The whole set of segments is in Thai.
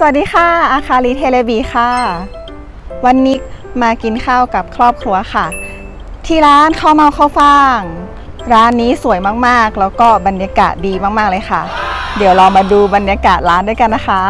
สวัสดีค่ะ อาคารีเทเลบีค่ะ วันนี้มากินข้าวกับครอบครัวค่ะ ที่ร้านข้าวเมาข้าวฟ่าง ร้านนี้สวยมากๆ แล้วก็บรรยากาศดีมากๆเลยค่ะ เดี๋ยวเรามาดูบรรยากาศร้านด้วยกันนะคะ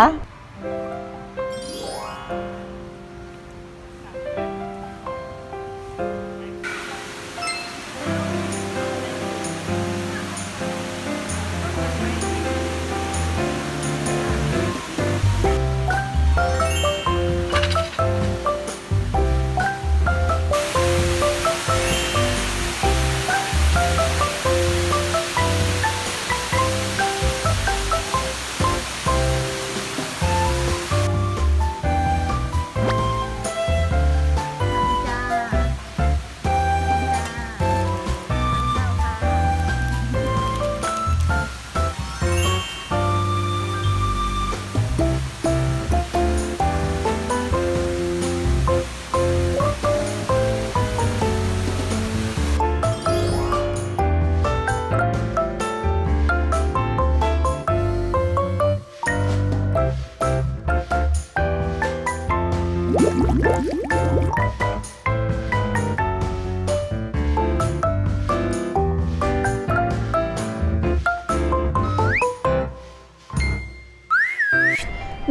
น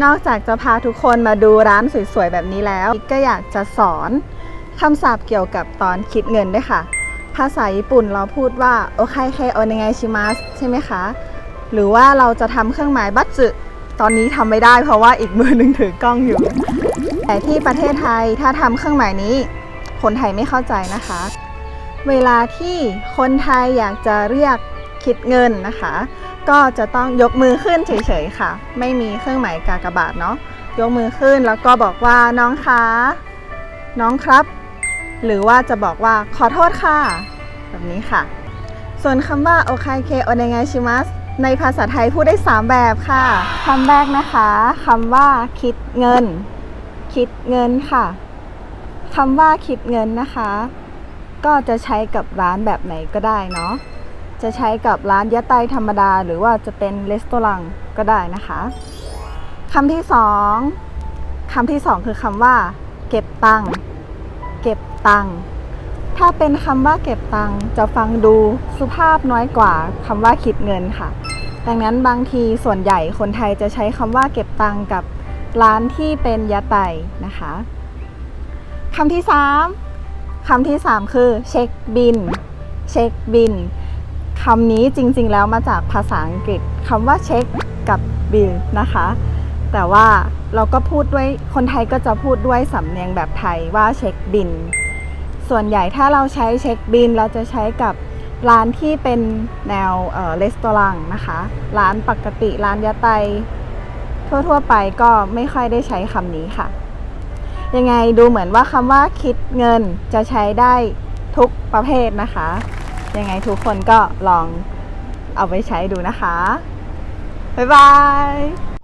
อกจากจะพาทุกคนมาดูร้านสวยๆ แบบนี้แล้ว ก็อยากจะสอนคำศัพท์เกี่ยวกับตอนคิดเงินด้วยค่ะ ภาษาญี่ปุ่นเราพูดว่าโอเคเคโอเนไงชิมัสใช่ไหมคะ หรือว่าเราจะทำเครื่องหมายบัตสึตอนนี้ทำไม่ได้เพราะว่าอีกมือหนึ่งถือกล้องอยู่ แต่ที่ประเทศไทยถ้าทำเครื่องหมายนี้ คนไทยไม่เข้าใจนะคะ เวลาที่คนไทยอยากจะเรียกคิดเงินนะคะ ก็จะต้องยกมือขึ้นเฉยๆค่ะ ไม่มีเครื่องหมายกากบาทเนาะยกมือขึ้นแล้วก็บอกว่าน้องคะน้องครับ หรือว่าจะบอกว่าขอโทษค่ะ แบบนี้ค่ะ ส่วนคำว่าโอคายเคโอเนไงชิมัสในภาษาไทยพูดได้ 3 แบบค่ะคำแรกนะคะคำว่าคิดเงิน คิดเงินค่ะคำว่าคิดเงินนะคะ ก็จะใช้กับร้านแบบไหนก็ได้เนาะจะใช้กับร้านยะไตธรรมดา หรือว่าจะเป็นรีสตอรังก็ได้นะคะคำที่สองคำที่สองคือคำว่า เก็บตังเก็บตังถ้าเป็นคำว่าเก็บตังจะฟังดูสุภาพน้อยกว่าคำว่าคิดเงินค่ะ ดังนั้นบางทีส่วนใหญ่คนไทยจะใช้คำว่าเก็บตังกับ ร้านที่เป็นยะไตนะคะคำที่สามคำที่สามคือเช็คบินเช็คบินคำนี้จริงๆแล้วมาจากภาษาอังกฤษคำว่าเช็คกับบิลนะคะ แต่ว่าเราก็พูดด้วยคนไทยก็จะพูดด้วยสำเนียงแบบไทยว่าเช็คบิน ส่วนใหญ่ถ้าเราใช้เช็คบินเราจะใช้กับร้านที่เป็นแนวเออรสตอรังนะคะ ร้านปกติร้านยะไต ทั่ว ๆ ไปก็ไม่ค่อยได้ใช้คำนี้ค่ะ ยังไงดูเหมือนว่าคำว่าคิดเงินจะใช้ได้ทุกประเภทนะคะ ยังไงทุกคนก็ลองเอาไปใช้ดูนะคะ บ๊ายบาย